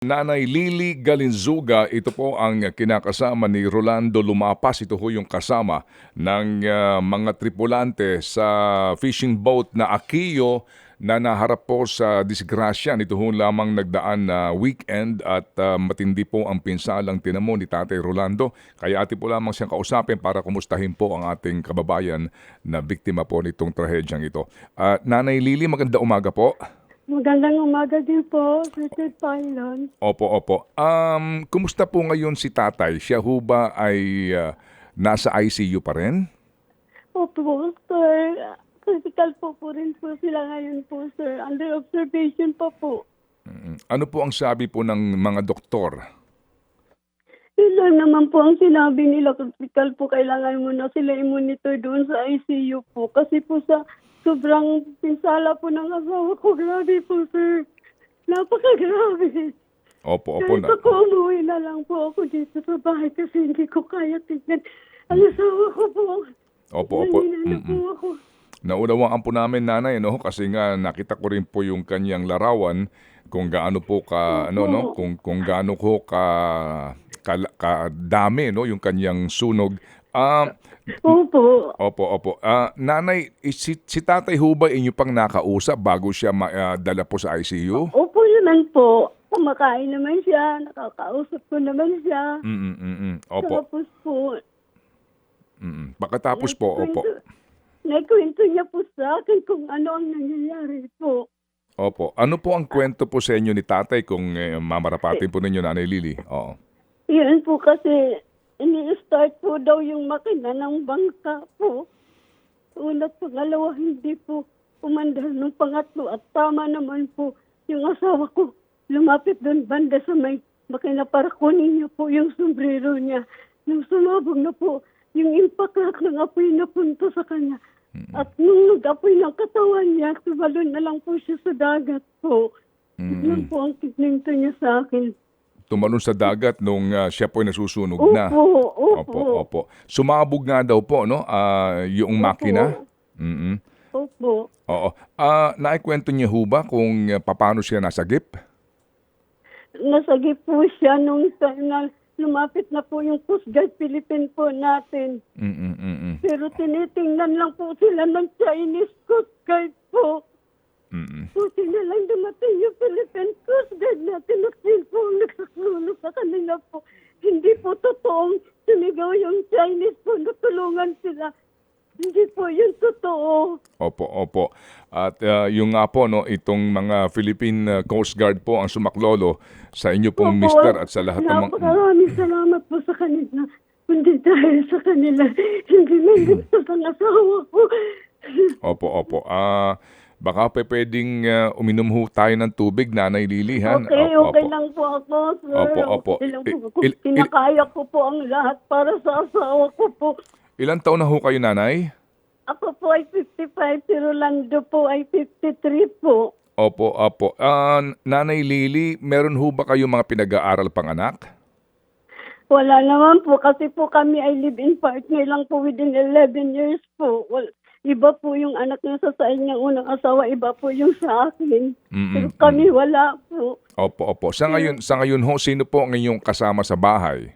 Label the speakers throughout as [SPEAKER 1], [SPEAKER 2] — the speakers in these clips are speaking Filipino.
[SPEAKER 1] Nanay Lily Galinzuga, ito po ang kinakasama ni Rolando Lumapas. Ito ho yung kasama ng ah, mga tripulante sa fishing boat na Akiyo na naharap po sa disgrasya. Ito ho lamang nagdaan na weekend at ah, matindi po ang pinsalang tinamo ni Tatay Rolando. Kaya ati po lamang siyang kausapin para kumustahin po ang ating kababayan na biktima po nitong trahedyang ito. Ah, Nanay Lily, maganda umaga po.
[SPEAKER 2] Magandang umaga din po, Richard Pylon.
[SPEAKER 1] Opo, opo. Um, kumusta po ngayon si tatay? Siya ho ba ay ah, nasa ICU pa rin?
[SPEAKER 2] Opo, sir. Critical po po rin po sila ngayon po, sir. Under observation pa po.
[SPEAKER 1] Ano po ang sabi po ng mga doktor?
[SPEAKER 2] Lang naman po ang sinabi nila. Critical po, kailangan mo na sila i-monitor doon sa ICU po. Kasi po sa sobrang pinsala po ng asawa ko, grabe po, sir. Napakagrabe.
[SPEAKER 1] Opo, opo.
[SPEAKER 2] Kahit
[SPEAKER 1] Na,
[SPEAKER 2] ako umuwi na lang po ako dito sa bahay kasi hindi ko kaya tignan. Ang asawa ko po.
[SPEAKER 1] opo, opo.
[SPEAKER 2] Nanginginig po ako.
[SPEAKER 1] Naunawaan po namin nanay, no? Kasi nga nakita ko rin po yung kanyang larawan kung gaano po ka ano no, kung kung gaano ko ka ka, kadami no yung kanyang sunog. Ah,
[SPEAKER 2] Opo.
[SPEAKER 1] opo, opo. Ah, nanay, eh, si, si tatay ho ba inyo pang nakausap bago siya madala po sa ICU?
[SPEAKER 2] Opo naman po. Kumakain naman siya. Nakakausap ko naman siya.
[SPEAKER 1] Mm, mm, mm. Opo.
[SPEAKER 2] Tapos po,
[SPEAKER 1] Mm. Pagkatapos po, opo.
[SPEAKER 2] Nagkwento niya po sa akin kung ano ang nangyayari po.
[SPEAKER 1] Opo. Ano po ang kwento po sa inyo ni tatay kung eh, mamarapatin po ninyo, Nanay Lily? Oo.
[SPEAKER 2] Yun po kasi ini-start po daw yung makina ng bangka po. Una pangalawa, hindi po umandar ng pangatlo at tama naman po yung asawa ko. Lumapit doon banda sa may makina para kunin niya po yung sombrero niya. Nung sumabog na po, yung impact lahat ng apoy na punta sa kanya. At nung nag-apoy ng katawan niya, tumalon na lang po siya sa dagat po. Yun po ang kininto niya sa akin.
[SPEAKER 1] Tumalon sa dagat nung ah, siya po ay nasusunog
[SPEAKER 2] Opo,
[SPEAKER 1] na.
[SPEAKER 2] opo.
[SPEAKER 1] Opo, opo. Sumabog nga daw po, no? Ah, yung makina. Mm
[SPEAKER 2] Opo.
[SPEAKER 1] Oo. Ah, naikwento niya ho ba kung paano siya nasagip?
[SPEAKER 2] Nasagi po siya nung na lumapit na po yung Coast Guard Philippine po natin.
[SPEAKER 1] Mm mm mm mm.
[SPEAKER 2] Pero tinitingnan lang po sila ng Chinese Coast Guard po.
[SPEAKER 1] Mm, mm.
[SPEAKER 2] Buti na lang dumating yung Philippine Coast Guard natin at yun po ang nagsaklolo sa kanila po. Hindi po totoong sumigaw yung Chinese po na tulungan sila. Hindi po yun totoo.
[SPEAKER 1] Opo, opo. At ah, yung nga po, no, itong mga Philippine ah, Coast Guard po ang sumaklolo sa inyo pong
[SPEAKER 2] Opo,
[SPEAKER 1] mister at sa lahat ng mga...
[SPEAKER 2] Napakaraming salamat po sa kanila. Kundi dahil sa kanila, hindi na gusto ng asawa ko.
[SPEAKER 1] Opo, opo. Ah, baka pe pwedeng ah, uminom ho tayo ng tubig, Nanay Lily, ha?
[SPEAKER 2] Okay,
[SPEAKER 1] Opo,
[SPEAKER 2] okay
[SPEAKER 1] opo.
[SPEAKER 2] lang po ako, sir.
[SPEAKER 1] Opo, opo.
[SPEAKER 2] Okay lang po
[SPEAKER 1] Il-
[SPEAKER 2] ako.
[SPEAKER 1] il- il-
[SPEAKER 2] Pinakaya ko po ang lahat para sa asawa ko po.
[SPEAKER 1] Ilan taon na ho kayo, Nanay?
[SPEAKER 2] Ako po ay 55, si Rolando po ay 53 po.
[SPEAKER 1] Opo, opo. Ah, Nanay Lily, meron ho ba kayo mga pinag-aaral pang anak?
[SPEAKER 2] Wala naman po kasi po kami ay live-in partner lang po within 11 years po. Well, iba po yung anak niya sa side niyang unang asawa, iba po yung sa akin.
[SPEAKER 1] Mm-mm,
[SPEAKER 2] Pero kami wala po.
[SPEAKER 1] Opo, opo. Sa ngayon, sa ngayon ho, sino po ang inyong kasama sa bahay?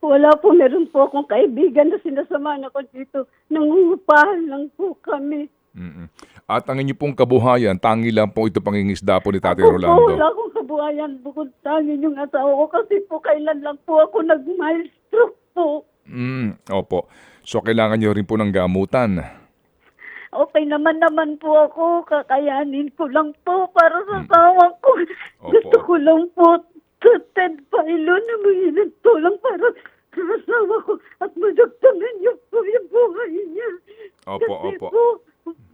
[SPEAKER 2] Wala po, meron po akong kaibigan na sinasamahan ako dito. Nangungupahan lang po kami.
[SPEAKER 1] Mm-mm. At ang inyo pong kabuhayan, tangi lang po ito pangingisda po ni Tatay
[SPEAKER 2] Ako po,
[SPEAKER 1] Rolando.
[SPEAKER 2] wala akong kabuhayan bukod tangin yung asawa ko kasi po kailan lang po ako nag-mild stroke po.
[SPEAKER 1] Mm, opo. So kailangan niyo rin po ng gamutan.
[SPEAKER 2] Okay naman naman po ako, kakayanin ko lang po para sa asawa ko.
[SPEAKER 1] Opo.
[SPEAKER 2] Gusto ko lang po sa Ted Pailo na may tulong para sa asawa ko at madagdagan niyo po yung buhay niya.
[SPEAKER 1] Opo,
[SPEAKER 2] Kasi
[SPEAKER 1] opo.
[SPEAKER 2] po,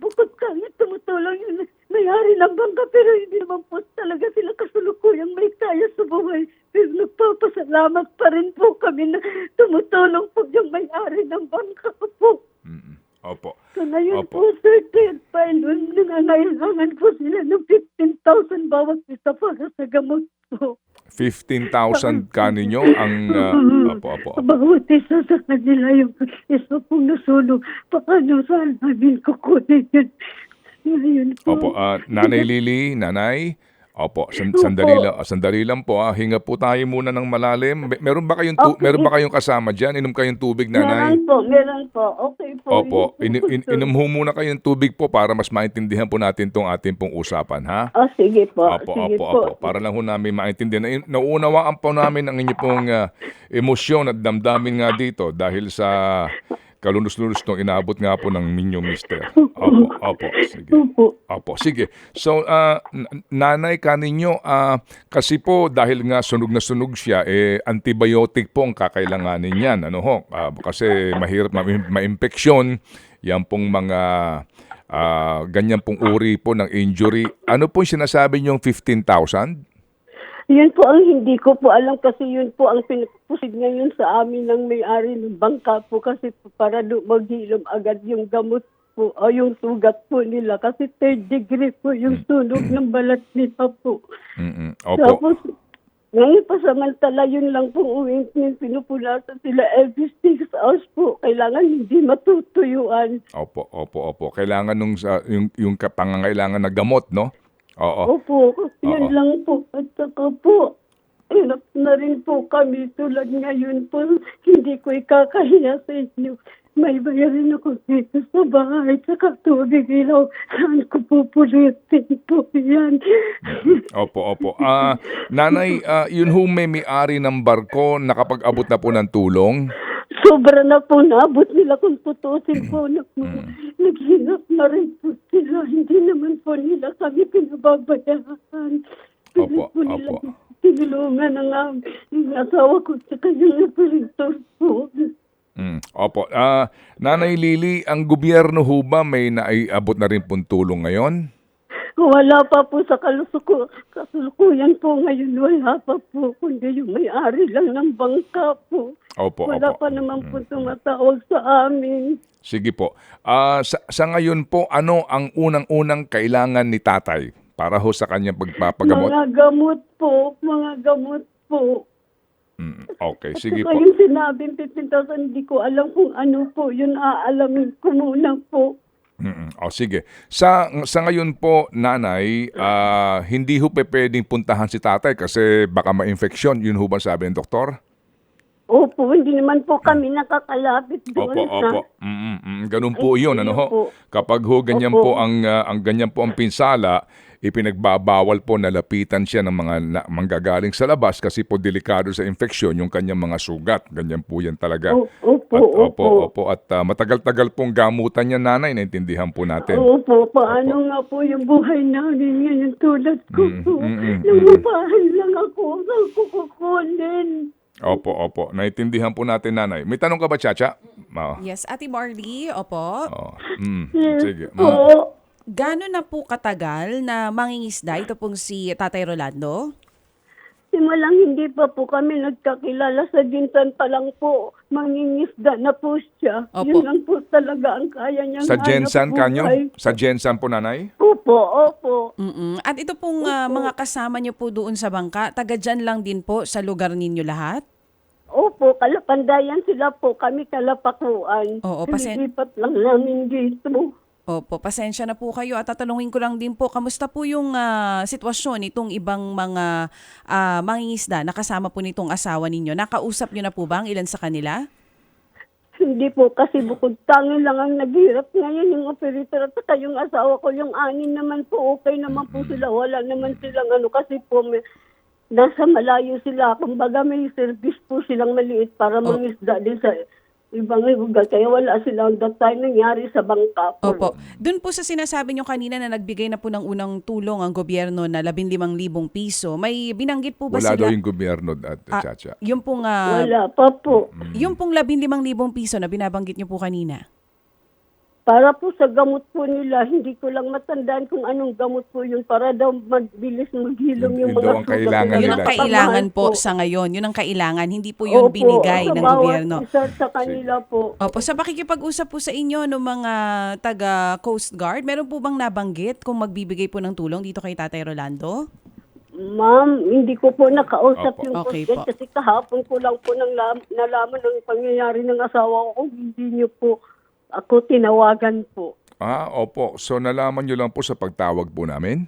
[SPEAKER 2] bukod kami tumutulong yung may-ari ng bangka pero hindi naman po talaga sila kasulukuyang may kaya sa buhay. Pero nagpapasalamat pa rin po kami na tumutulong po yung may-ari ng bangka po.
[SPEAKER 1] Mm-mm. Opo.
[SPEAKER 2] So ngayon
[SPEAKER 1] Opo.
[SPEAKER 2] po, Sir Ted Pailon, nangangailangan po sila ng 15,000 bawat isa para sa gamot po.
[SPEAKER 1] 15,000 ka ninyo ang... ah, opo, opo. opo.
[SPEAKER 2] Bawat isa sa kanila yung isa pong nasunog. Paano saan namin kukunin yun? Ngayon po.
[SPEAKER 1] Opo, ah, Nanay Lily, Nanay, Opo, san- sandali lang, sandali lang po. Ah. Hinga po tayo muna ng malalim. May- Meron ba kayong tu-
[SPEAKER 2] Okay.
[SPEAKER 1] meron ba kayong kasama diyan? Inom kayong tubig, nanay?
[SPEAKER 2] Meron po, meron po. Okay po.
[SPEAKER 1] Opo, in, in, inom ho muna kayong tubig po para mas maintindihan po natin tong ating pong usapan, ha?
[SPEAKER 2] Ah, sige po.
[SPEAKER 1] Opo,
[SPEAKER 2] sige
[SPEAKER 1] opo,
[SPEAKER 2] po.
[SPEAKER 1] opo. Para lang ho namin maintindihan. Na, nauunawaan po namin ang inyong pong ah, emosyon at damdamin nga dito dahil sa kalunos-lunos nung inaabot nga po ng minyong mister. Opo, opo. Sige.
[SPEAKER 2] Opo.
[SPEAKER 1] Sige. So, n- nanay kaninyo, ah, kasi po dahil nga sunog na sunog siya, eh, antibiotic po ang kakailanganin niyan. Ano ho? Ah, kasi mahirap ma- ma-infeksyon. Yan pong mga ah, ganyan pong uri po ng injury. Ano po sinasabi niyong 15,000?
[SPEAKER 2] Yun po ang hindi ko po alam kasi yun po ang pinapusid ngayon sa amin ng may-ari ng bangka po kasi po para maghilom agad yung gamot po o yung sugat po nila kasi third degree po yung sunog ng balat nila po.
[SPEAKER 1] Mm-mm. Opo.
[SPEAKER 2] Tapos ngayon pa samantala yun lang po uwing pinupunasan sila every six hours po. Kailangan hindi matutuyuan.
[SPEAKER 1] Opo, opo, opo. Kailangan nung sa yung yung pangangailangan na gamot, no? Oo.
[SPEAKER 2] Opo, yan
[SPEAKER 1] Oo.
[SPEAKER 2] lang po. At saka po, hirap na rin po kami tulad ngayon po. Hindi ko ikakahiya sa inyo. May bayarin ako dito sa bahay. Saka tubig ilaw. Saan ko pupulitin po yan?
[SPEAKER 1] Opo, opo. Ah, nanay, ah, yun ho may may-ari ng barko nakapag-abot na po ng tulong.
[SPEAKER 2] Sobra na po naabot nila kung tutusin po. Na po. Naghirap na rin po sila. Hindi naman po nila kami pinababayaan. Pilit
[SPEAKER 1] Opo,
[SPEAKER 2] po nila
[SPEAKER 1] opo.
[SPEAKER 2] tinulungan ng am- ng asawa ko sa kanyang operator po.
[SPEAKER 1] Mm, opo. Ah, nanay Lily, ang gobyerno ho ba may naiabot na rin pong tulong ngayon?
[SPEAKER 2] Wala pa po sa kalusuko, kasulukuyan po ngayon. Wala pa po, kundi yung may-ari lang ng bangka po.
[SPEAKER 1] Opo,
[SPEAKER 2] Wala
[SPEAKER 1] opo.
[SPEAKER 2] pa naman po tumatawag sa amin.
[SPEAKER 1] Sige po. Ah, sa, sa ngayon po, ano ang unang-unang kailangan ni tatay para ho sa kanyang pagpapagamot?
[SPEAKER 2] Mga gamot po, mga gamot po.
[SPEAKER 1] Mm, okay, sige
[SPEAKER 2] Saka
[SPEAKER 1] po.
[SPEAKER 2] yung sinabing 15,000, hindi ko alam kung ano po. Yun aalamin ko muna po.
[SPEAKER 1] Mm, O sige. Sa sa ngayon po, nanay, ah, hindi ho pe pwedeng puntahan si tatay kasi baka ma-infeksyon. Yun ho ba sabi ng doktor?
[SPEAKER 2] Opo, hindi naman po kami nakakalapit doon.
[SPEAKER 1] Opo,
[SPEAKER 2] sa-
[SPEAKER 1] opo. Mm, mm, mm. Ganun po 'yun, ano ho?
[SPEAKER 2] Opo.
[SPEAKER 1] Kapag ho ganyan
[SPEAKER 2] Opo.
[SPEAKER 1] po ang ah, ang ganyan po ang pinsala, ipinagbabawal po na lapitan siya ng mga na, manggagaling sa labas kasi po delikado sa infeksyon yung kanyang mga sugat. Ganyan po 'yan talaga.
[SPEAKER 2] O- Opo,
[SPEAKER 1] At,
[SPEAKER 2] opo.
[SPEAKER 1] opo, opo. At ah, matagal-tagal pong gamutan niya nanay, naintindihan po natin.
[SPEAKER 2] Opo, paano nga po yung buhay namin ngayon tulad ko
[SPEAKER 1] Mm,
[SPEAKER 2] po.
[SPEAKER 1] mm, mm,
[SPEAKER 2] Nangupahan lang ako. Saan ko kukunin?
[SPEAKER 1] Opo, opo. Naintindihan po natin nanay. May tanong ka ba, Chacha? Oo.
[SPEAKER 3] Yes, Ate Marley, opo.
[SPEAKER 1] Oo. Mm, sige. Mm.
[SPEAKER 3] Gano'n na po katagal na mangingisda ito pong si Tatay Rolando?
[SPEAKER 2] Simulang hindi pa po kami nagkakilala sa Ginsan pa lang po. Mangingisda na po siya.
[SPEAKER 3] Opo.
[SPEAKER 2] Yun lang po talaga ang kaya niyang
[SPEAKER 1] Sa Jensan kanyo? Sa Jensan po, nanay?
[SPEAKER 2] Opo, opo.
[SPEAKER 3] mm At ito pong ah, mga kasama niyo po doon sa bangka, taga dyan lang din po sa lugar ninyo lahat?
[SPEAKER 2] Opo, kalapandayan sila po. Kami kalapakuan.
[SPEAKER 3] Oo, pasen-
[SPEAKER 2] Lilipat lang namin dito.
[SPEAKER 3] Opo, pasensya na po kayo at tatanungin ko lang din po, kamusta po yung ah, sitwasyon nitong ibang mga ah, mangingisda na kasama po nitong asawa ninyo? Nakausap niyo na po ba ang ilan sa kanila?
[SPEAKER 2] Hindi po kasi bukod tangi lang ang naghirap ngayon yung operator at saka yung asawa ko. Yung anin naman po, okay naman po sila. Wala naman silang ano kasi po may, nasa malayo sila. Kumbaga may service po silang maliit para mangisda din sa ibang lugar. Kaya wala silang that time nangyari sa bangka po.
[SPEAKER 3] Opo. Doon po sa sinasabi nyo kanina na nagbigay na po ng unang tulong ang gobyerno na 15,000 piso, may binanggit po ba
[SPEAKER 1] Wala
[SPEAKER 3] sila?
[SPEAKER 1] daw yung gobyerno at
[SPEAKER 3] Ah,
[SPEAKER 1] Chacha.
[SPEAKER 3] yung pong, ah,
[SPEAKER 2] Wala pa po.
[SPEAKER 3] yung pong 15,000 piso na binabanggit nyo po kanina.
[SPEAKER 2] Para po sa gamot po nila, hindi ko lang matandaan kung anong gamot po yun para daw magbilis maghilom
[SPEAKER 1] Yun-
[SPEAKER 2] yung
[SPEAKER 1] yun
[SPEAKER 2] mga
[SPEAKER 1] daw ang
[SPEAKER 2] sugat
[SPEAKER 1] kailangan
[SPEAKER 2] nila.
[SPEAKER 3] Yun ang kailangan po sa ngayon. Yun ang kailangan. Hindi po
[SPEAKER 2] Opo,
[SPEAKER 3] yun binigay
[SPEAKER 2] sa
[SPEAKER 3] ng
[SPEAKER 2] bawat
[SPEAKER 3] gobyerno.
[SPEAKER 2] isa sa kanila po.
[SPEAKER 3] Opo, sa pakikipag-usap po sa inyo ng mga taga Coast Guard, meron po bang nabanggit kung magbibigay po ng tulong dito kay Tatay Rolando?
[SPEAKER 2] Ma'am, hindi ko po nakausap
[SPEAKER 1] Opo.
[SPEAKER 2] yung
[SPEAKER 3] Okay po.
[SPEAKER 2] kasi kahapon ko lang po nang lam- nalaman ng pangyayari ng asawa ko. Hindi niyo po ako tinawagan po.
[SPEAKER 1] Ah, opo. So nalaman nyo lang po sa pagtawag po namin?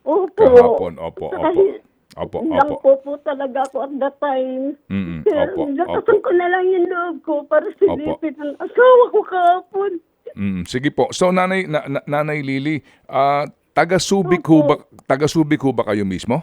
[SPEAKER 2] Opo.
[SPEAKER 1] Kahapon, opo, opo.
[SPEAKER 2] Kahit
[SPEAKER 1] Opo,
[SPEAKER 2] lang
[SPEAKER 1] opo.
[SPEAKER 2] po po talaga ako at that time.
[SPEAKER 1] Mm,
[SPEAKER 2] Pero
[SPEAKER 1] opo,
[SPEAKER 2] lakasan
[SPEAKER 1] opo.
[SPEAKER 2] ko na lang yung loob ko para silipin ang asawa ko kahapon.
[SPEAKER 1] Mm, sige po. So Nanay na, na- Nanay Lily, ah, taga Subic ho ba taga Subic ho ba kayo mismo?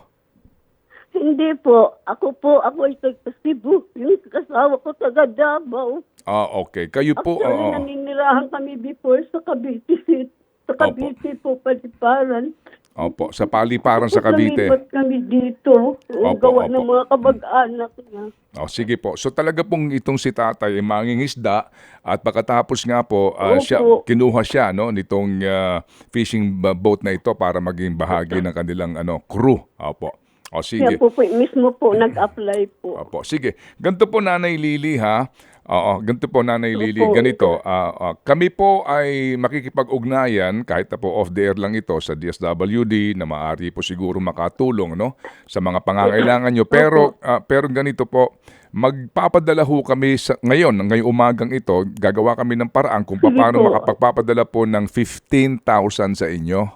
[SPEAKER 2] Hindi po. Ako po, ako ay taga Cebu. Yung kasawa ko taga Davao.
[SPEAKER 1] Ah, okay. Kayo po,
[SPEAKER 2] Actually,
[SPEAKER 1] oo.
[SPEAKER 2] naninirahan kami before sa Cavite. Sa Cavite po, Paliparan.
[SPEAKER 1] Opo, sa paliparan sa Cavite.
[SPEAKER 2] Lumipat kami dito.
[SPEAKER 1] Opo,
[SPEAKER 2] gawa
[SPEAKER 1] opo.
[SPEAKER 2] ng mga kabag-anak niya.
[SPEAKER 1] Oh, sige po. So talaga pong itong si tatay ay mangingisda at pagkatapos nga po ah,
[SPEAKER 2] Opo.
[SPEAKER 1] siya kinuha siya no nitong ah, fishing ba- boat na ito para maging bahagi ng kanilang ano crew. Opo. O
[SPEAKER 2] Siya
[SPEAKER 1] sige.
[SPEAKER 2] po, po mismo po nag-apply po.
[SPEAKER 1] Opo, sige. Ganito po Nanay Lily ha. Oo, ganito po Nanay Lily.
[SPEAKER 2] Opo.
[SPEAKER 1] Ganito, ah, ah, kami po ay makikipag-ugnayan kahit na po off the air lang ito sa DSWD na maaari po siguro makatulong no sa mga pangangailangan nyo. Pero ah, pero ganito po, magpapadala ho kami sa ngayon, ngayong umagang ito, gagawa kami ng paraan kung paano makapagpapadala po ng 15,000 sa inyo.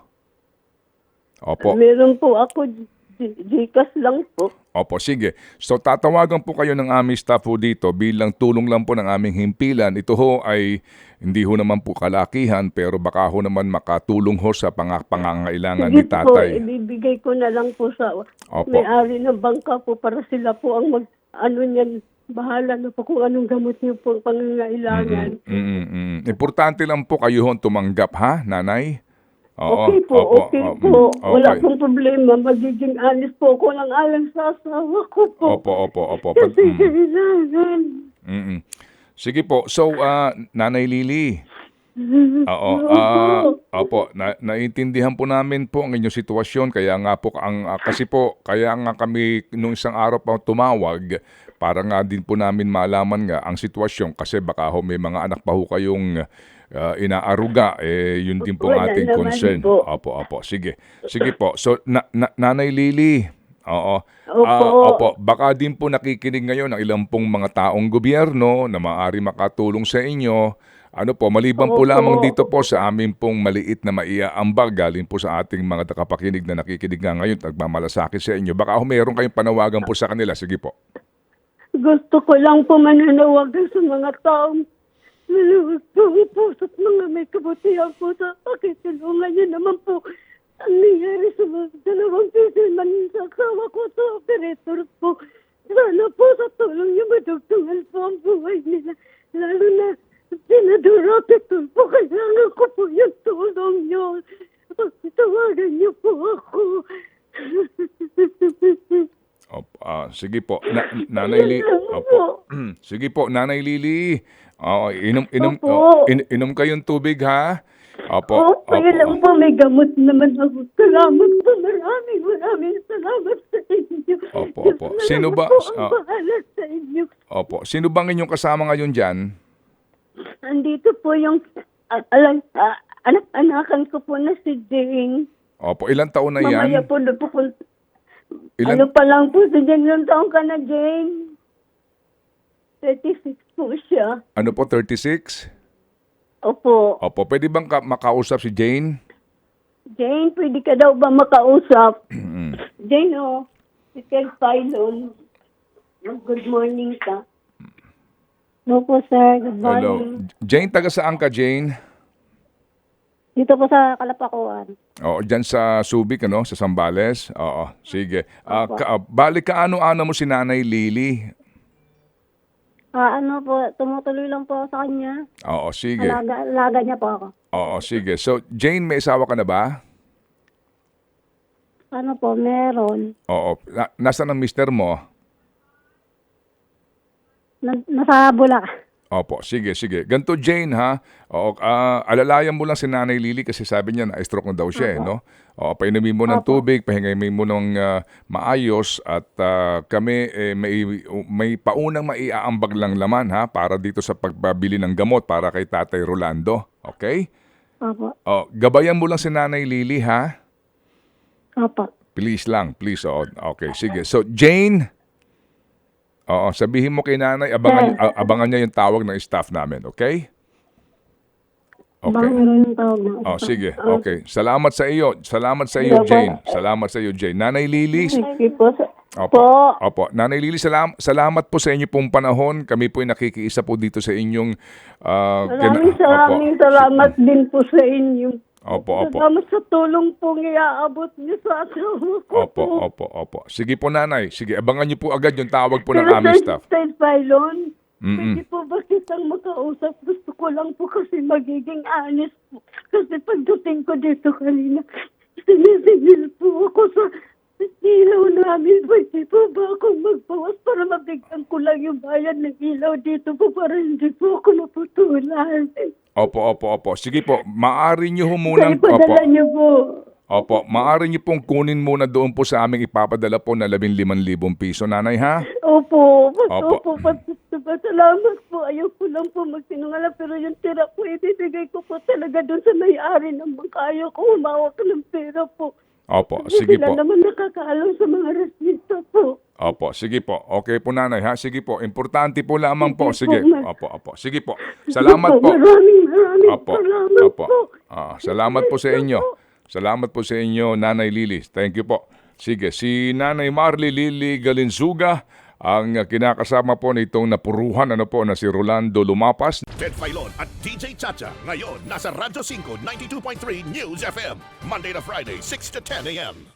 [SPEAKER 1] Opo.
[SPEAKER 2] Meron po ako, Gcash lang po.
[SPEAKER 1] Opo, sige. So tatawagan po kayo ng aming staff po dito bilang tulong lang po ng aming himpilan. Ito ho ay hindi ho naman po kalakihan pero baka ho naman makatulong ho sa pang- pangangailangan ni
[SPEAKER 2] Sige po,
[SPEAKER 1] tatay.
[SPEAKER 2] ibibigay ko na lang po sa
[SPEAKER 1] Opo.
[SPEAKER 2] may-ari ng bangka po para sila po ang mag, ano niyan, bahala na po kung anong gamot niyo po ang pangangailangan.
[SPEAKER 1] Mm, mm, mm. Importante lang po kayo ho tumanggap ha, nanay? Oo,
[SPEAKER 2] okay po,
[SPEAKER 1] opo,
[SPEAKER 2] okay
[SPEAKER 1] oh,
[SPEAKER 2] po.
[SPEAKER 1] mm,
[SPEAKER 2] Wala
[SPEAKER 1] okay.
[SPEAKER 2] pong problema. Magiging honest po ako lang alang sa asawa ko po.
[SPEAKER 1] Opo, opo, opo. Pag-
[SPEAKER 2] Kasi
[SPEAKER 1] mm.
[SPEAKER 2] kailangan.
[SPEAKER 1] Mm-mm. Sige po. So, ah, Nanay Lily. Oo.
[SPEAKER 2] Opo.
[SPEAKER 1] ah, opo, na, naiintindihan po namin po ang inyong sitwasyon kaya nga po ang ah, kasi po kaya nga kami nung isang araw pa tumawag para nga din po namin malaman nga ang sitwasyon kasi baka ho may mga anak pa ho kayong ah, inaaruga eh yun din po
[SPEAKER 2] Wala
[SPEAKER 1] ating concern.
[SPEAKER 2] po.
[SPEAKER 1] Opo, opo. Sige. Sige po. So na, na- Nanay Lily. Oo.
[SPEAKER 2] Opo.
[SPEAKER 1] Ah, opo. Baka din po nakikinig ngayon ang ilang pong mga taong gobyerno na maaari makatulong sa inyo. Ano po, maliban po
[SPEAKER 2] Opo.
[SPEAKER 1] lamang dito po sa amin pong maliit na maiaambag galing po sa ating mga takapakinig na nakikinig nga ngayon at nagmamalasakit sa inyo. Baka ho meron kayong panawagan po sa kanila. Sige po.
[SPEAKER 2] Gusto ko lang po mananawagan sa mga taong maluwag po ang puso at mga may kabutihan po sa pakitulungan niyo naman po ang nangyari sa mga dalawang man sa asawa ko sa operator po. Sana po sa tulong niyo madugtungan po ang buhay nila. Lalo na pinadurapitol po. Kailangan ko po yung tulong niyo. Tawagan niyo po ako.
[SPEAKER 1] Opo, ah, sige po. Na, Nanay Lily. Opo. sige po, Nanay Lily. Oo, inom, inom,
[SPEAKER 2] Opo.
[SPEAKER 1] oh, in- inom kayong tubig ha. Opo.
[SPEAKER 2] Opo, yun lang po, may gamot naman ako. Salamat po, maraming maraming salamat sa inyo.
[SPEAKER 1] Opo,
[SPEAKER 2] Diyos
[SPEAKER 1] opo.
[SPEAKER 2] na
[SPEAKER 1] Sino ba-
[SPEAKER 2] Po ang
[SPEAKER 1] ah.
[SPEAKER 2] bahala sa inyo.
[SPEAKER 1] Opo. Sino bang inyong kasama ngayon dyan?
[SPEAKER 2] Andito po yung, uh, alam, ah, anak-anakan ko po na si Jane.
[SPEAKER 1] Opo, ilang taon na
[SPEAKER 2] Mamaya
[SPEAKER 1] yan?
[SPEAKER 2] po kung,
[SPEAKER 1] Ilan,
[SPEAKER 2] ano pa lang po si Jane, ilang taong ka na Jane? 36 po siya.
[SPEAKER 1] ano po, 36?
[SPEAKER 2] Opo.
[SPEAKER 1] Opo, pwede bang ka- makausap si Jane?
[SPEAKER 2] Jane, pwede ka daw ba makausap?
[SPEAKER 1] Mm.
[SPEAKER 2] Jane, oh, si Kel Pylon. Good morning ka. Opo, sir. Good
[SPEAKER 1] Hello.
[SPEAKER 2] morning.
[SPEAKER 1] Jane, taga saan ka, Jane?
[SPEAKER 2] Dito po sa Kalapakuan.
[SPEAKER 1] Oo, dyan sa Subic, ano? Sa Sambales? Oo, sige. Ah, ka, ah, bali ka ano-ano mo si Nanay Lily?
[SPEAKER 2] Ah, ano po, tumutuloy lang po sa kanya.
[SPEAKER 1] Oo, sige.
[SPEAKER 2] Alaga, alaga niya po ako.
[SPEAKER 1] Oo, sige. So, Jane, may asawa ka na ba?
[SPEAKER 2] Ano po, meron.
[SPEAKER 1] Oo. Na, nasaan ang mister mo?
[SPEAKER 2] Na, nasa Bulacan.
[SPEAKER 1] Opo, sige, sige. Ganto Jane ha. Oo, ah, alalayan mo lang si Nanay Lily kasi sabi niya na stroke na daw siya, eh, no? Oo, painumin mo ng tubig, pahingayin mo ng ah, maayos at ah, kami eh, may may paunang maiaambag lang laman ha para dito sa pagbabili ng gamot para kay Tatay Rolando. Okay?
[SPEAKER 2] Opo.
[SPEAKER 1] Oh, gabayan mo lang si Nanay Lily ha.
[SPEAKER 2] Opo.
[SPEAKER 1] Please lang, please. Oo, okay, sige. So, Jane, Oo, sabihin mo kay nanay, abangan, a- abangan niya yung tawag ng staff namin, okay? Okay.
[SPEAKER 2] yung tawag na.
[SPEAKER 1] Oh, sige. Okay. Salamat sa iyo. Salamat sa iyo, Jane. Salamat sa iyo, Jane. Nanay Lily.
[SPEAKER 2] Sige po. sa-
[SPEAKER 1] Opo.
[SPEAKER 2] Po.
[SPEAKER 1] Opo. Nanay Lily, salam, salamat po sa inyo pong panahon. Kami po ay nakikiisa po dito sa inyong uh,
[SPEAKER 2] Maraming maraming salamat din po sa inyo.
[SPEAKER 1] Opo, opo.
[SPEAKER 2] Salamat sa tulong pong iaabot niyo sa asawa ko
[SPEAKER 1] Opo,
[SPEAKER 2] po.
[SPEAKER 1] opo, opo. Sige po, nanay. Sige, abangan niyo po agad yung tawag po ng
[SPEAKER 2] Pero
[SPEAKER 1] aming
[SPEAKER 2] sa
[SPEAKER 1] staff.
[SPEAKER 2] State Pylon,
[SPEAKER 1] Mm-mm.
[SPEAKER 2] pwede po ba kitang makausap? Gusto ko lang po kasi magiging honest po. Kasi pagdating ko dito kanina, sinisingil po ako sa ilaw namin. Pwede po ba akong magbawas para mabigyan ko lang yung bayan ng ilaw dito po para hindi po ako naputulan.
[SPEAKER 1] Opo, opo, opo. Sige po, maari niyo ho munang...
[SPEAKER 2] Kaya
[SPEAKER 1] Opo,
[SPEAKER 2] padala niyo po.
[SPEAKER 1] opo. Maari niyo pong kunin muna doon po sa aming ipapadala po na 15,000 piso, nanay, ha?
[SPEAKER 2] Opo, opo,
[SPEAKER 1] Opo.
[SPEAKER 2] opo, salamat po. Ayaw ko lang po magsinungalang pero yung tira po, ibibigay ko po talaga doon sa may-ari ng bangka. Ayaw ko humawak ng pera po.
[SPEAKER 1] Opo,
[SPEAKER 2] Kasi
[SPEAKER 1] sige
[SPEAKER 2] sila
[SPEAKER 1] po.
[SPEAKER 2] naman nakakaalam sa mga resita po.
[SPEAKER 1] Opo, sige po. Okay po, nanay, ha? Sige po. Importante po lamang po.
[SPEAKER 2] Sige
[SPEAKER 1] Opo, opo. Sige po. Salamat po.
[SPEAKER 2] Maraming maraming
[SPEAKER 1] Opo.
[SPEAKER 2] salamat
[SPEAKER 1] Opo.
[SPEAKER 2] po.
[SPEAKER 1] Ah, salamat po sa inyo. Salamat po sa inyo, Nanay Lily. Thank you po. Sige, si Nanay Marley Lily Galinsuga ang kinakasama po nitong napuruhan ano po na si Rolando Lumapas
[SPEAKER 4] Ted Filon at DJ Chacha. Ngayon, nasa Radyo 5, 92.3 News FM. Monday to Friday, 6 to 10 a.m.